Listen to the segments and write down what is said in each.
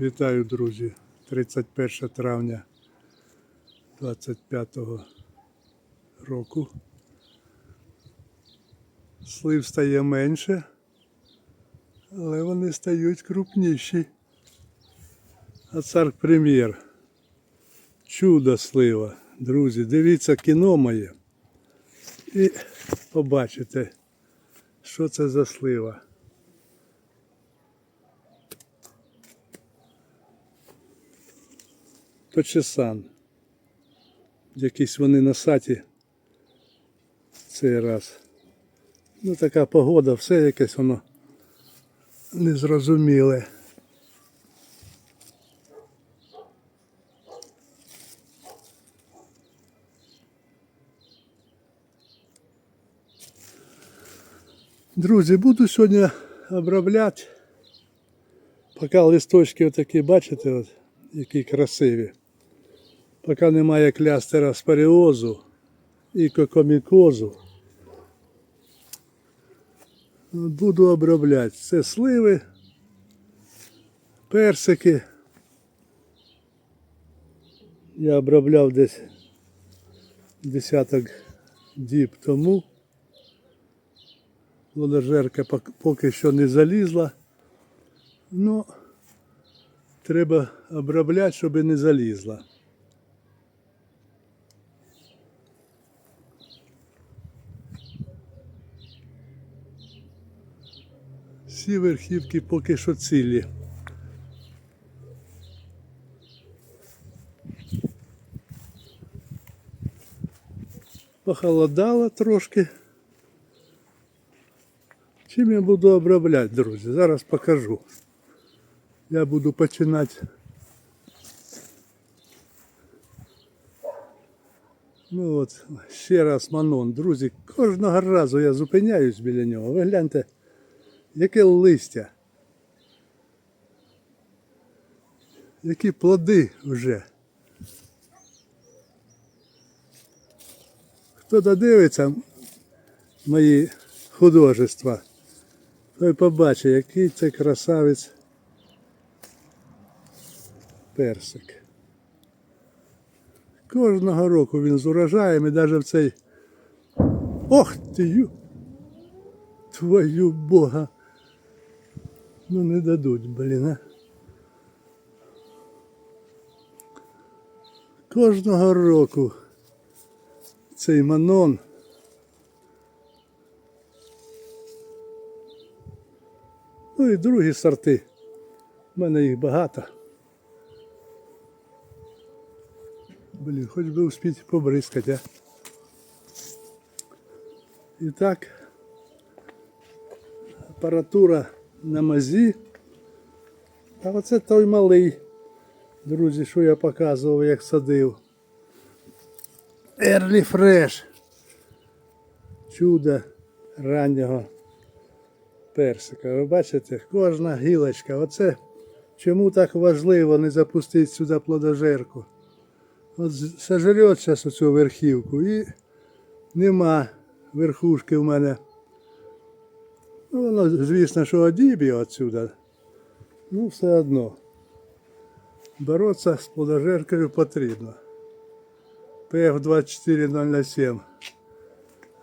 Вітаю, друзі. 31 травня 25 року. Слив стає менше, але вони стають крупніші. А цар прем'єр. Чудо слива. Друзі, дивіться кіно моє. І побачите, що це за слива. То чесан. Якісь вони на саті цей раз. Ну така погода, все якесь воно незрозуміле. Друзі, буду сьогодні обробляти. Поки листочки отакі, бачите, от, які красиві. Поки немає клястера споріозу і кокомікозу. Буду обробляти. Це сливи, персики. Я обробляв десь десяток діб тому. Пок- поки що не залізла. Ну, треба обробляти, щоб не залізла. Всі верхівки поки що цілі. Похолодало трошки. Чим я буду обробляти, друзі? Зараз покажу. Я буду починати. Ну от, ще раз Манон. Друзі, кожного разу я зупиняюсь біля нього. Ви гляньте, яке листя. Які плоди вже. Хто додивиться мої художества, той побачить, який це красавець персик. Кожного року він з урожаєм і навіть в цей. Ох ти! Твою Бога. Ну не дадуть, блін. Кожного року цей манон. Ну і другі сорти. У мене їх багато. Блін, хоч би успіть побризкати, а. І так, апаратура на мазі. А оце той малий, друзі, що я показував, як садив. Early Fresh. Чудо раннього персика. Ви бачите, кожна гілочка. Оце чому так важливо не запустити сюди плодожерку. От сожрет зараз оцю верхівку і нема верхушки в мене. Ну, звісно, що одіб'є отсюда. Ну, все одно. Боротися з плодожеркою потрібно. ПФ 2407.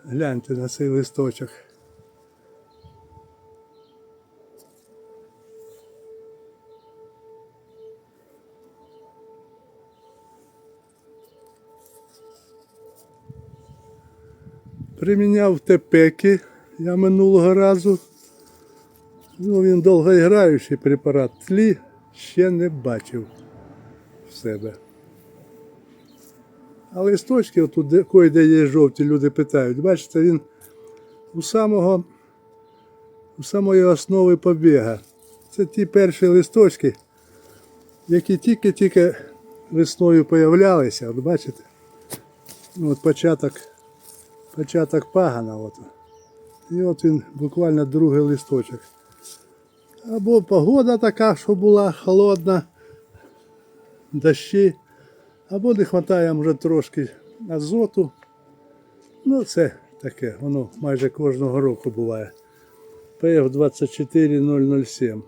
Гляньте на цей листочок. Приміняв тепеки я минулого разу. Ну, він довгоіграючий препарат. Тлі ще не бачив в себе. А листочки, отут, кої-де є жовті, люди питають. Бачите, він у самого у самої основи побіга. Це ті перші листочки, які тільки-тільки весною появлялися. От бачите? Ну, От початок, початок пагана. От. І от він буквально другий листочок. Або погода така, що була холодна, дощі, або не вистачає може трошки азоту. Ну, це таке, воно майже кожного року буває. ПФ 24007.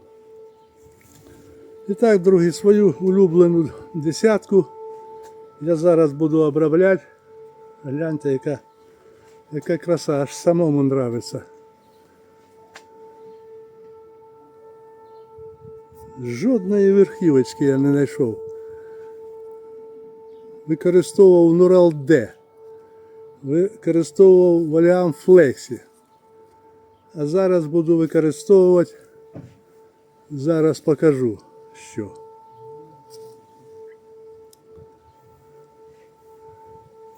І так, друзі, свою улюблену десятку я зараз буду обробляти. Гляньте, яка, яка краса, аж самому нравиться. Жодної верхівочки я не знайшов. Використовував Нурал Д. Використовував Валіам Флексі. А зараз буду використовувати. Зараз покажу, що.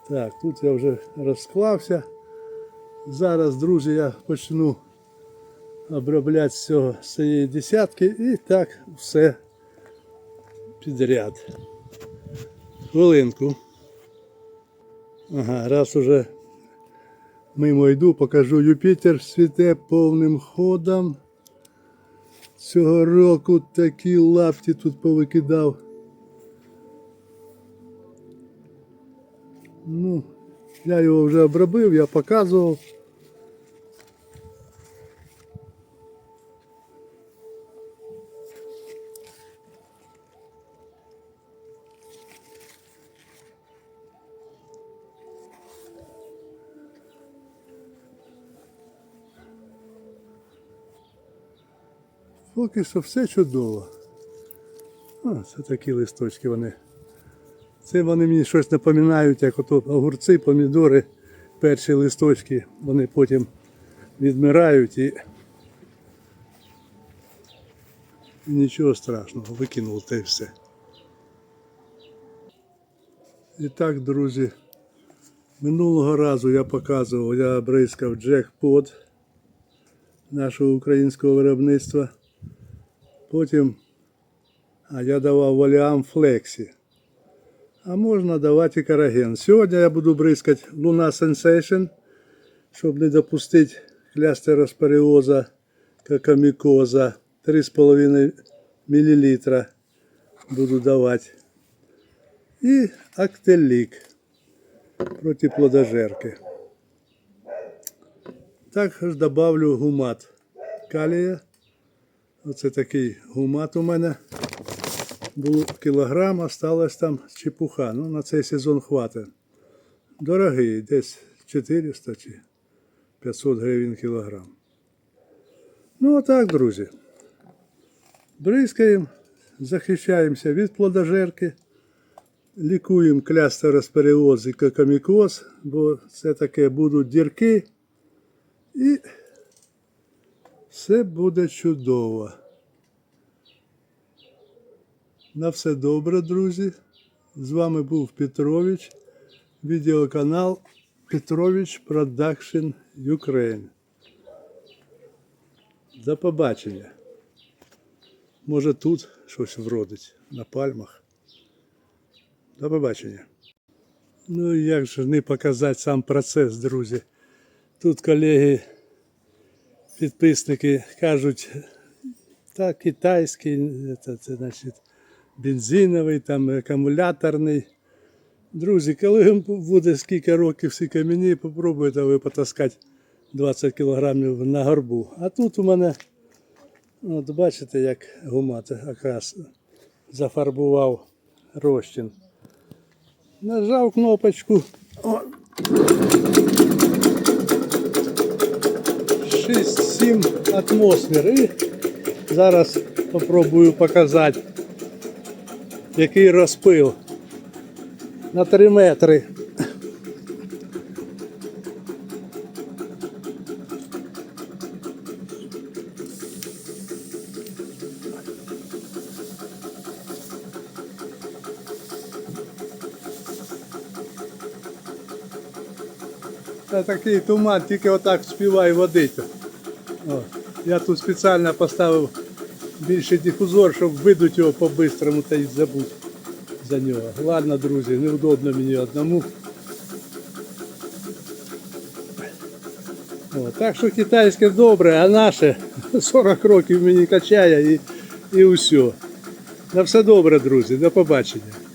Так, тут я вже розклався. Зараз, друзі, я почну обробляти з цього з цієї десятки і так все підряд. Хвилинку. Ага, раз уже мимо йду, покажу Юпітер світе повним ходом. Цього року такі лапті тут повикидав. Ну, я його вже обробив, я показував. Поки що все чудово. А, це такі листочки вони. Це вони мені щось напоминають, як ото огурці, помідори, перші листочки, вони потім відмирають і, і нічого страшного, викинув те все. І так, друзі, минулого разу я показував, я бризкав джекпот нашого українського виробництва. Потім а я давав валіам флексі. А можна давати і караген. Сьогодні я буду бризкати Luna Sensation, щоб не допустити клястероспоріоза, какамікоза. 3,5 мл буду давати. І актелік проти плодожерки. Також добавлю гумат калія. Оце такий гумат у мене. Було кілограм, осталось там чепуха. Ну, на цей сезон хватить. Дорогий, десь 400 чи 500 гривень кілограм. Ну, а так, друзі. Бризкаємо, захищаємося від плодожерки, лікуємо клястеросперіоз і кокомікоз, бо це таке будуть дірки. І все буде чудово. На все добре, друзі. З вами був Петрович, відеоканал Петрович Продакшн Ukraine. До побачення. Може тут щось вродить на пальмах. До побачення. Ну як же не показати сам процес, друзі. Тут колеги, підписники кажуть, та китайський, це, це значить бензиновий, там акумуляторний. Друзі, коли буде скільки років всі камені, попробуйте ви потаскати 20 кілограмів на горбу. А тут у мене, от бачите, як гумат якраз зафарбував розчин. Нажав кнопочку. О. 6-7 атмосфер. І зараз спробую показати який розпил на 3 метри. Це такий туман, тільки отак співає водити. Я тут спеціально поставив більше дифузор, щоб видуть його по-бистрому та й забудь за нього. Ладно, друзі, неудобно мені одному. О, так що китайське добре, а наше 40 років мені качає і, і все. На все добре, друзі, до побачення.